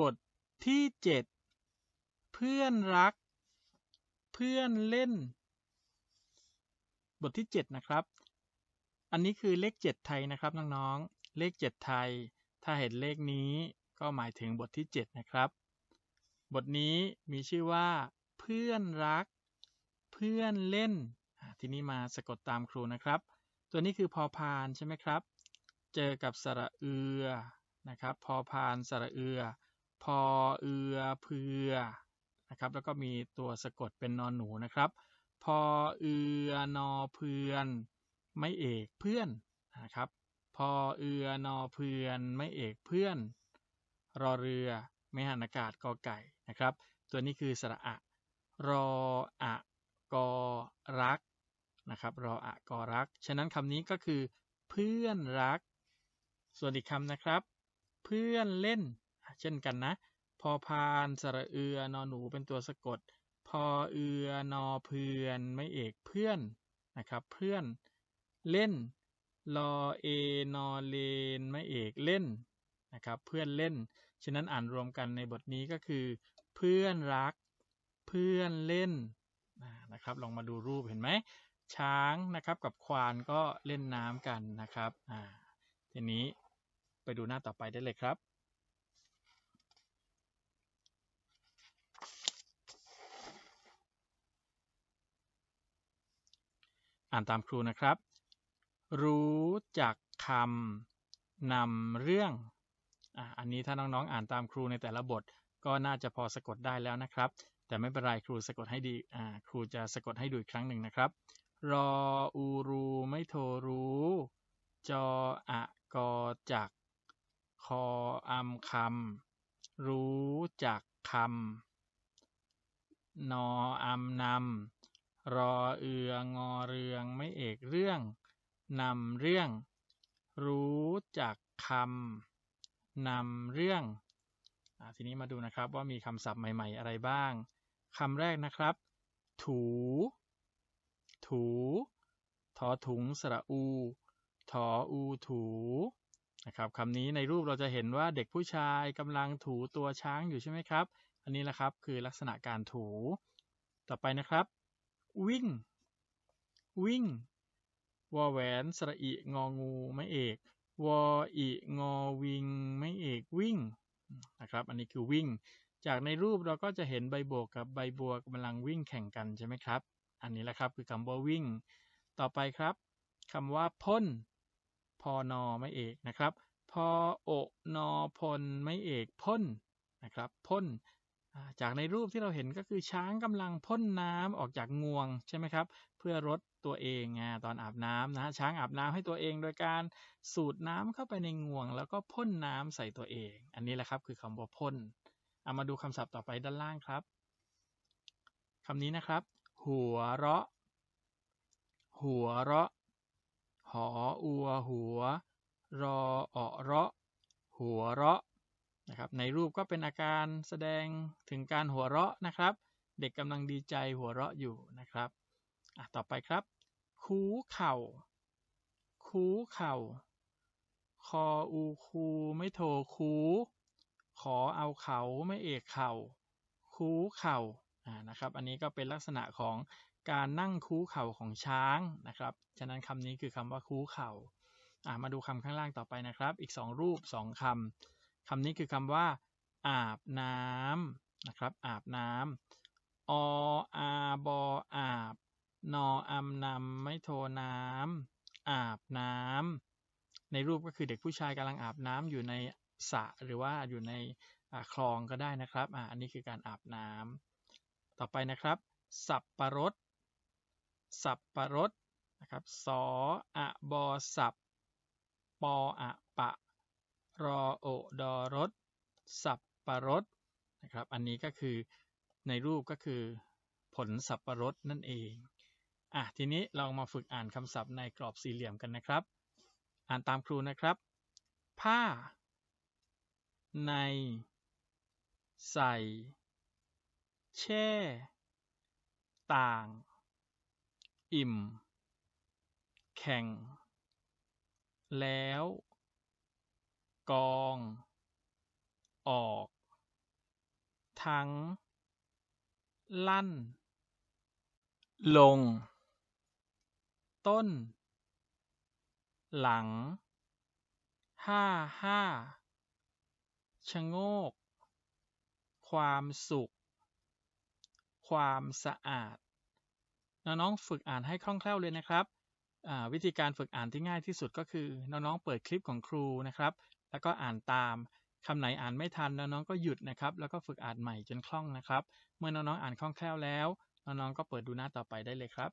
บทที่เจ็ดเพื่อนรัก เพื่อนเล่น บทที่เจ็ดนะครับ อันนี้คือเลขเจ็ดไทยนะครับน้องๆเลขเจ็ดไทย ถ้าเห็นเลขนี้ก็หมายถึงบทที่เจ็ดนะครับ บทนี้มีชื่อว่า เพื่อนรัก เพื่อนเล่น ทีนี้มาสะกดตามครูนะครับ ตัวนี้คือพอพานใช่ไหมครับ เจอกับสระเอือนะครับ พอพานสระเอือ พอเอือเพือนะครับแล้วก็มีตัวสะกดเป็นนอนหนูนะครับ พอเอือนอเพื่อน ไม่เอกเพื่อนนะครับพอเอือนอเพื่อนไม่เอกเพื่อน รอเรือไม่หันอากาศกอไก่นะครับ ตัวนี้คือสระอะรออะกอรักนะครับรออะกอรัก ฉะนั้นคำนี้ก็คือ เพื่อนรัก ส่วนอีกคำนะครับ เพื่อนเล่น เช่นกันนะ พอพานสระเอือนอหนูเป็นตัวสะกด พอเอือนอเพื่อนไม่เอกเพื่อนนะครับ เพื่อนเล่นรอเอนอเลนไม่เอกเล่นนะครับเพื่อนเล่น ฉะนั้นอ่านรวมกันในบทนี้ก็คือ เพื่อนรัก เพื่อนเล่นนะครับ ลองมาดูรูปเห็นไหมช้างนะครับกับควานก็เล่นน้ำกันนะครับอ่าทีนี้ไปดูหน้าต่อไปได้เลยครับ อ่านตามครูนะครับ รู้จักคำนำเรื่องออันนี้ถ้าน้องๆ อ่านตามครูในแต่ละบท ก็น่าจะพอสะกดได้แล้วนะครับ แต่ไม่เป็นไรครูสะกดให้ดีครูจะสะกดให้ดูอีกครั้งหนึ่งนะครับ รออูรูไม่โทรู้ จออะกอจัก คออำคำรู้จักคำนออำนำรอเอืองอ องไม่เอกเรื่องนำเรื่อง รู้จักคำนำเรื่องอทีนี้มาดูนะครับว่ามีคำศัพท์ใหม่ ๆ อะไรบ้างคำแรกนะครับ ถู ถูทอถุงสระอูถออูถูนะครับคำนี้ในรูปเราจะเห็นว่าเด็กผู้ชายกำลังถูตัวช้างอยู่ใช่ไหมครับ อันนี้แหละครับคือลักษณะการถู ต่อไปนะครับ วิ่ง วิ่ง วอแหวนสระอิงองูไม่เอก วออิงอวิงไม่เอกวิ่งนะครับ อันนี้คือวิ่ง จากในรูปเราก็จะเห็นใบโบกกับใบบัวกำลังวิ่งแข่งกันใช่ไหมครับ อันนี้แหละครับคือคำว่าวิ่ง ต่อไปครับคำว่าพ่นพอนอไม่เอกนะครับพอโอนอพลไม่เอกพ่นนะครับพ่น จากในรูปที่เราเห็นก็คือช้างกำลังพ่นน้ำออกจากงวงใช่ไหมครับ เพื่อรดตัวเองตอนอาบน้ำนะช้างอาบน้ำให้ตัวเองโดยการสูดน้ำเข้าไปในงวง แล้วก็พ่นน้ำใส่ตัวเอง อันนี้แหละครับคือคำว่าพ่นเอามาดูคำศัพท์ต่อไปด้านล่างครับคำนี้นะครับ หัวเราะ หัวเราะ หออัว หัว รอ เอะเราะ หัวเราะ นะครับในรูปก็เป็นอาการแสดงถึงการหัวเราะนะครับ เด็กกำลังดีใจหัวเราะอยู่นะครับต่อไปครับ คูเข่า คูเข่า คออูคูไม่โทคู ขอเอาเขาไม่เอกเข่า คูเข่านะครับ อันนี้ก็เป็นลักษณะของการนั่งคูเข่าของช้างนะครับ ฉะนั้นคำนี้คือคำว่าคูเข่ามาดูคำข้างล่างต่อไปนะครับ อีกสองรูปสองคำ คำนี้คือคำว่า อาบน้ำนะครับ อาบน้ำออาบออาบ นออำนำไม่โทน้ำอาบน้ำในรูปก็คือเด็กผู้ชายกำลังอาบน้ำอยู่ในสระหรือว่าอยู่ในคลองก็ได้นะครับ อันนี้คือการอาบน้ำต่อไปนะครับ สับปะรด สับปะรดนะครับ สออะบอสับ ปออะปะ รอโอดอรถสับปะรดนะครับ อันนี้ก็คือในรูปก็คือผลสับปะรดนั่นเอง อะ ทีนี้เรามาฝึกอ่านคำศัพท์ในกรอบสี่เหลี่ยมกันนะครับ อ่านตามครูนะครับ ผ้า ใน ใส่ แช่ ต่าง อิ่ม แข่ง แล้ว กองออกทั้งลั่น ลง ต้น หลัง ห้าห้าชะโงก ความสุข ความสะอาด น้องๆฝึกอ่านให้คล่องแคล่วเลยนะครับ วิธีการฝึกอ่านที่ง่ายที่สุดก็คือ น้องๆเปิดคลิปของครูนะครับ แล้วก็อ่านตามคำไหนอ่านไม่ทันน้องๆก็หยุดนะครับ แล้วก็ฝึกอ่านใหม่จนคล่องนะครับ เมื่อน้องๆอ่านคล่องแคล่วแล้ว น้องๆก็เปิดดูหน้าต่อไปได้เลยครับ